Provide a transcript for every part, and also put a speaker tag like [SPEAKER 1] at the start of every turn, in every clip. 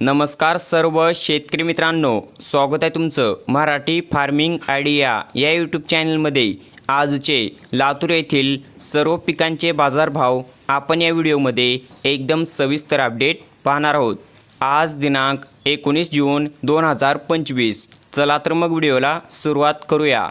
[SPEAKER 1] नमस्कार सर्व शेतकरी मित्रांनो स्वागत आहे तुमचं मराठी फार्मिंग आयडिया या यूट्यूब चॅनलमध्ये. आजचे लातूर येथील सर्व पिकांचे बाजारभाव आपण या व्हिडिओमध्ये एकदम सविस्तर अपडेट पाहणार आहोत. आज दिनांक एकोणीस जून दोन हजार पंचवीस. चला तर मग व्हिडिओला सुरुवात करूया.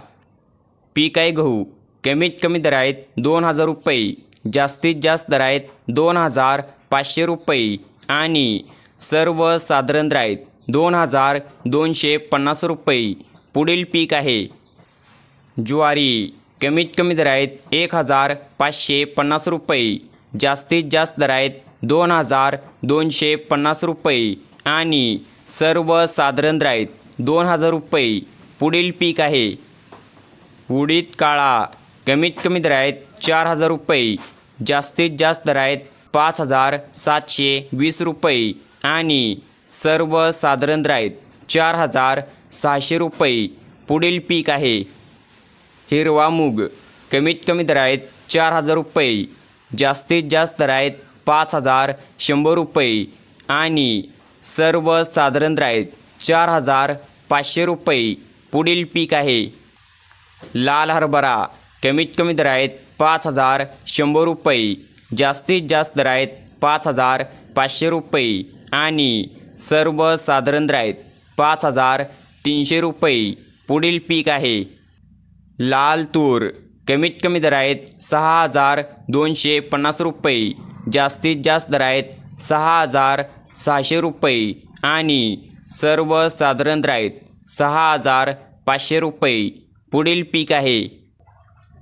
[SPEAKER 1] पीक आहे गहू. कमीत कमी दर आहेत दोन हजार रुपये. जास्तीत जास्त दर आहेत दोन हजार पाचशे रुपये. आणि सर्वसाधारण साधारण आहेत दोन हजार दोनशे पन्नास रुपये. पुढील पीक आहे. ज्वारी कमीत कमी दर आहेत एक हजार पाचशे पन्नास रुपये. जास्तीत जास्त दर आहेत दोन हजार दोनशे पन्नास रुपये. आणि सर्वसाधारण साधारण आहेत दोन हजार रुपये. पुढील पीक आहे. उडीद काळा कमीत कमी दर आहेत चार हजार रुपये. जास्तीत जास्त दर आहेत पाच हजार सातशे वीस रुपये. आणि सर्वसाधारण साधारण आहेत चार हजार सहाशे रुपये पुढील पीक आहे. हिरवा मूग कमीत कमी दर आहेत चार हजार रुपये जास्तीत जास्त दर आहेत पाच हजार शंभर रुपये आणि सर्वसाधारण साधारण आहेत चार हजार पाचशे रुपये पुढील पीक आहे. लाल हरभरा कमीत कमी दर आहेत पाच हजार शंभर रुपये जास्तीत जास्त दर आहेत पाच हजार पाचशे रुपये आणि सर्वसाधारण दर आहेत पाच हजार तीनशे रुपये पुढील पीक आहे. लाल तूर कमीत कमी दर आहेत सहा हजार दोनशे पन्नास रुपये जास्तीत जास्त दर आहेत सहा हजार सहाशे रुपये आणि सर्वसाधारण दर आहेत सहा हजार पाचशे रुपये पुढील पीक आहे.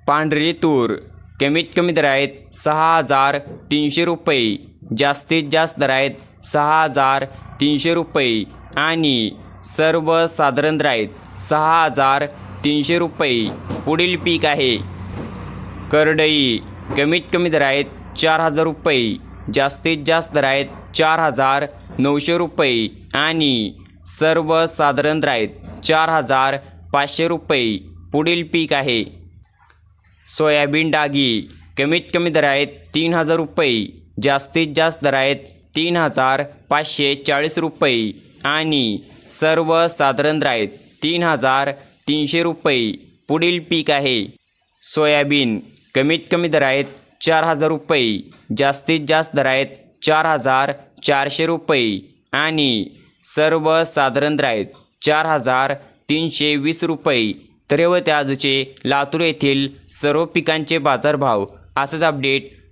[SPEAKER 1] पांढरी तूर कमीत कमी दर आहेत सहा हजार तीनशे रुपये जास्तीत जास्त दर आहेत सहा हजार तीनशे रुपये आणि सर्वसाधारण राईत सहा हजार तीनशे रुपये पुढील पीक आहे. करडई कमीत कमी दरायत आहेत चार हजार रुपये जास्तीत जास्त दर आहेत चार हजार नऊशे रुपये आणि सर्वसाधारण दर आहेत चार हजार पाचशे रुपये पुढील पीक आहे. सोयाबीन डागी कमीत कमी दरायत आहेत तीन हजार रुपये जास्तीत जास्त दर आहेत तीन हजार पाचशे चाळीस रुपये आणि सर्वसाधारण दर तीन हजार तीनशे रुपये. पुढील पीक आहे. सोयाबीन कमीत कमी दर आहेत चार हजार रुपये. जास्तीत जास्त दर आहेत चार हजार चारशे रुपये. आणि सर्वसाधारण दर आहेत चार हजार तीनशे वीस रुपये. तर हे त्याजचे आजचे लातूर येथील सर्व पिकांचे बाजारभाव असंच अपडेट